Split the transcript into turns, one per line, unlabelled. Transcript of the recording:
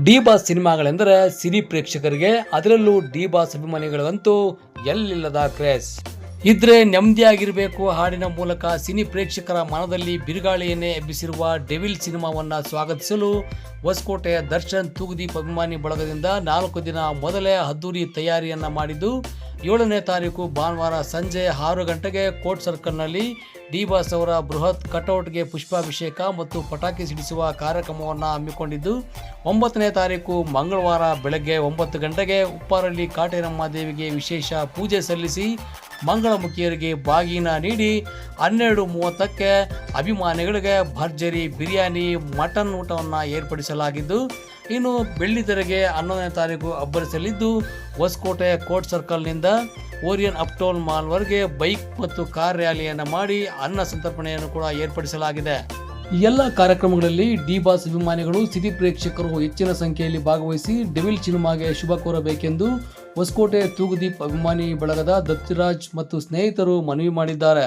D boss ಸಿನಿಮಾಗಳೆಂದರೆ cine ಪ್ರೇಕ್ಷಕರಿಗೆ ಅದರಲ್ಲೂ D boss ಅಭಿಮಾನಿಗಳಂತೂ ಎಲ್ಲಿಲ್ಲದ ಕ್ರೇಜ್. ಇದ್ರೆ ನೆಮ್ಮದಿಯಾಗಿರಬೇಕು. ಹಾಡಿನ ಮೂಲಕ ಸಿನಿ ಪ್ರೇಕ್ಷಕರ ಮನದಲ್ಲಿ ಬಿರುಗಾಳಿಯನ್ನೇ ಎಬ್ಬಿಸಿರುವ ಡೆವಿಲ್ ಸಿನಿಮಾವನ್ನು ಸ್ವಾಗತಿಸಲು ಹೊಸಕೋಟೆಯ ದರ್ಶನ್ ತೂಗುದೀಪ್ ಅಭಿಮಾನಿ ಬಳಗದಿಂದ ನಾಲ್ಕು ದಿನ ಮೊದಲೇ ಅದ್ದೂರಿ ತಯಾರಿಯನ್ನು ಮಾಡಿದ್ದು, ಏಳನೇ ತಾರೀಕು ಭಾನುವಾರ ಸಂಜೆ ಆರು ಗಂಟೆಗೆ ಕೋರ್ಟ್ ಸರ್ಕಲ್ನಲ್ಲಿ ಡಿ ಬಾಸ್ ಅವರ ಬೃಹತ್ ಕಟೌಟ್ಗೆ ಪುಷ್ಪಾಭಿಷೇಕ ಮತ್ತು ಪಟಾಕಿ ಸಿಡಿಸುವ ಕಾರ್ಯಕ್ರಮವನ್ನು ಹಮ್ಮಿಕೊಂಡಿದ್ದು, ಒಂಬತ್ತನೇ ತಾರೀಕು ಮಂಗಳವಾರ ಬೆಳಗ್ಗೆ ಒಂಬತ್ತು ಗಂಟೆಗೆ ಉಪ್ಪಾರಳ್ಳಿ ಕಾಟೇರಮ್ಮ ದೇವಿಗೆ ವಿಶೇಷ ಪೂಜೆ ಸಲ್ಲಿಸಿ ಮಂಗಳಮುಖಿಯರಿಗೆ ಬಾಗಿನ ನೀಡಿ ಹನ್ನೆರಡು ಮೂವತ್ತಕ್ಕೆ ಅಭಿಮಾನಿಗಳಿಗೆ ಭರ್ಜರಿ ಬಿರಿಯಾನಿ, ಮಟನ್ ಊಟವನ್ನು ಏರ್ಪಡಿಸಲಾಗಿದ್ದು, ಇನ್ನು ಬೆಳ್ಳಿತೆರೆಗೆ ಹನ್ನೊಂದನೇ ತಾರೀಕು ಅಬ್ಬರಿಸಲಿದ್ದು, ಹೊಸಕೋಟೆ ಕೋರ್ಟ್ ಸರ್ಕಲ್ನಿಂದ ಓರಿಯನ್ ಅಪ್ಟೋನ್ ಮಾಲ್ವರೆಗೆ ಬೈಕ್ ಮತ್ತು ಕಾರ್ ರ್ಯಾಲಿಯನ್ನು ಮಾಡಿ ಅನ್ನ ಸಂತರ್ಪಣೆಯನ್ನು ಕೂಡ ಏರ್ಪಡಿಸಲಾಗಿದೆ. ಎಲ್ಲ ಕಾರ್ಯಕ್ರಮಗಳಲ್ಲಿ ಡಿ ಬಾಸ್ ಅಭಿಮಾನಿಗಳು, ಸಿಟಿ ಪ್ರೇಕ್ಷಕರು ಹೆಚ್ಚಿನ ಸಂಖ್ಯೆಯಲ್ಲಿ ಭಾಗವಹಿಸಿ ಡೆವಿಲ್ ಸಿನಿಮಾಗೆ ಶುಭ ಕೋರಬೇಕೆಂದು ಹೊಸಕೋಟೆ ತೂಗುದೀಪ್ ಅಭಿಮಾನಿ ಬಳಗದ ದತ್ತರಾಜ್ ಮತ್ತು ಸ್ನೇಹಿತರು ಮನವಿ ಮಾಡಿದ್ದಾರೆ.